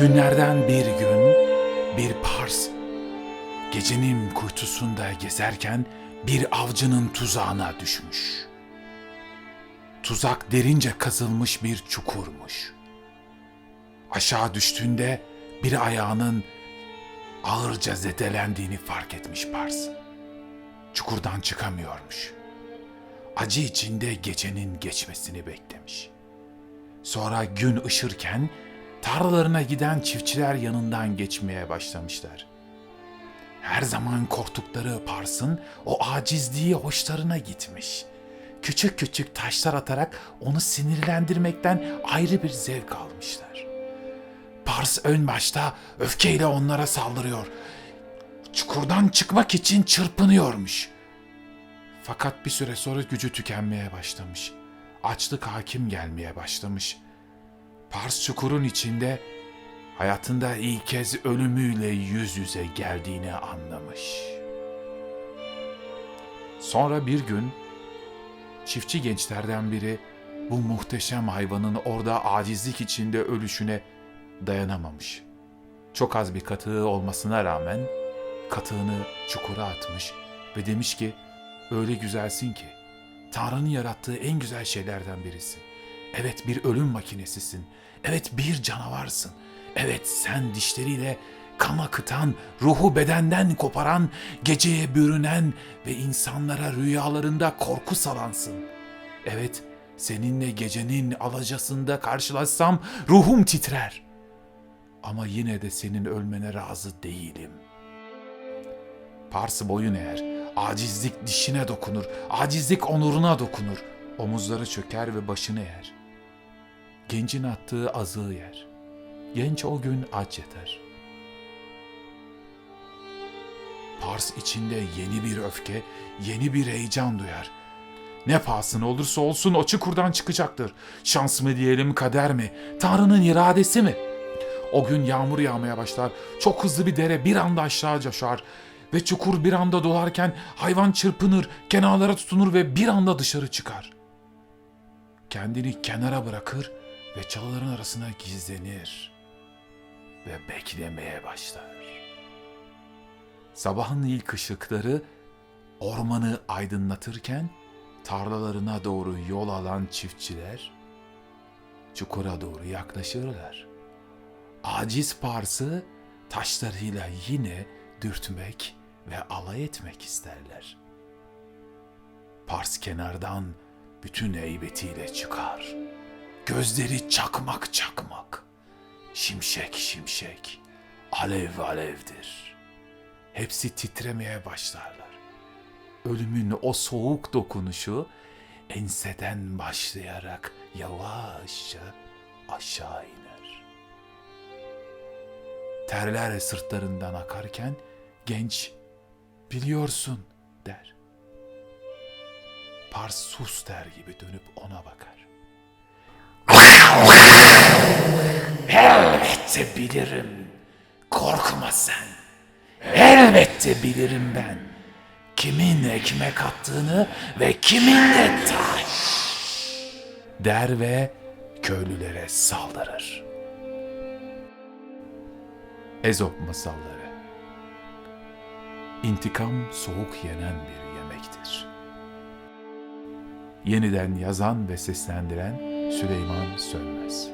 Günlerden bir gün bir pars gecenin kuytusunda gezerken bir avcının tuzağına düşmüş. Tuzak derince kazılmış bir çukurmuş. Aşağı düştüğünde bir ayağının ağırca zedelendiğini fark etmiş Pars. Çukurdan çıkamıyormuş. Acı içinde gecenin geçmesini beklemiş. Sonra gün ışırken tarlalarına giden çiftçiler yanından geçmeye başlamışlar. Her zaman korktukları Pars'ın o acizliği hoşlarına gitmiş. Küçük küçük taşlar atarak onu sinirlendirmekten ayrı bir zevk almışlar. Pars ön başta öfkeyle onlara saldırıyor. Çukurdan çıkmak için çırpınıyormuş. Fakat bir süre sonra gücü tükenmeye başlamış. Açlık hakim gelmeye başlamış. Pars çukurun içinde hayatında ilk kez ölümüyle yüz yüze geldiğini anlamış. Sonra bir gün çiftçi gençlerden biri bu muhteşem hayvanın orada acizlik içinde ölüşüne dayanamamış. Çok az bir katığı olmasına rağmen katığını çukura atmış ve demiş ki öyle güzelsin ki Tanrı'nın yarattığı en güzel şeylerden birisin. Evet bir ölüm makinesisin. Evet bir canavarsın. Evet sen dişleriyle kan akıtan, ruhu bedenden koparan, geceye bürünen ve insanlara rüyalarında korku salansın. Evet seninle gecenin alacasında karşılaşsam ruhum titrer. Ama yine de senin ölmene razı değilim. Pars boyun eğer, acizlik dişine dokunur, acizlik onuruna dokunur. Omuzları çöker ve başını eğer. Gencin attığı azığı yer. Genç o gün aç yatar. Pars içinde yeni bir öfke, yeni bir heyecan duyar. Ne pahasına olursa olsun o çukurdan çıkacaktır. Şans mı diyelim, kader mi? Tanrı'nın iradesi mi? O gün yağmur yağmaya başlar. Çok hızlı bir dere bir anda aşağı coşar. Ve çukur bir anda dolarken hayvan çırpınır, kenarlara tutunur ve bir anda dışarı çıkar. Kendini kenara bırakır ve çalıların arasına gizlenir ve beklemeye başlar. Sabahın ilk ışıkları ormanı aydınlatırken tarlalarına doğru yol alan çiftçiler çukura doğru yaklaşırlar. Aciz Pars'ı taşlarıyla yine dürtmek ve alay etmek isterler. Pars kenardan bütün heybetiyle çıkar. Gözleri çakmak çakmak, şimşek şimşek, alev alevdir. Hepsi titremeye başlarlar. Ölümün o soğuk dokunuşu enseden başlayarak yavaşça aşağı iner. Terler sırtlarından akarken genç biliyorsun der. Pars sus der gibi dönüp ona bakar. Bilirim. Korkma sen. Elbette bilirim ben. Kimin ekmek attığını ve kimin de taş. Der ve köylülere saldırır. Ezop masalları İntikam soğuk yenen bir yemektir. Yeniden yazan ve seslendiren Süleyman Sönmez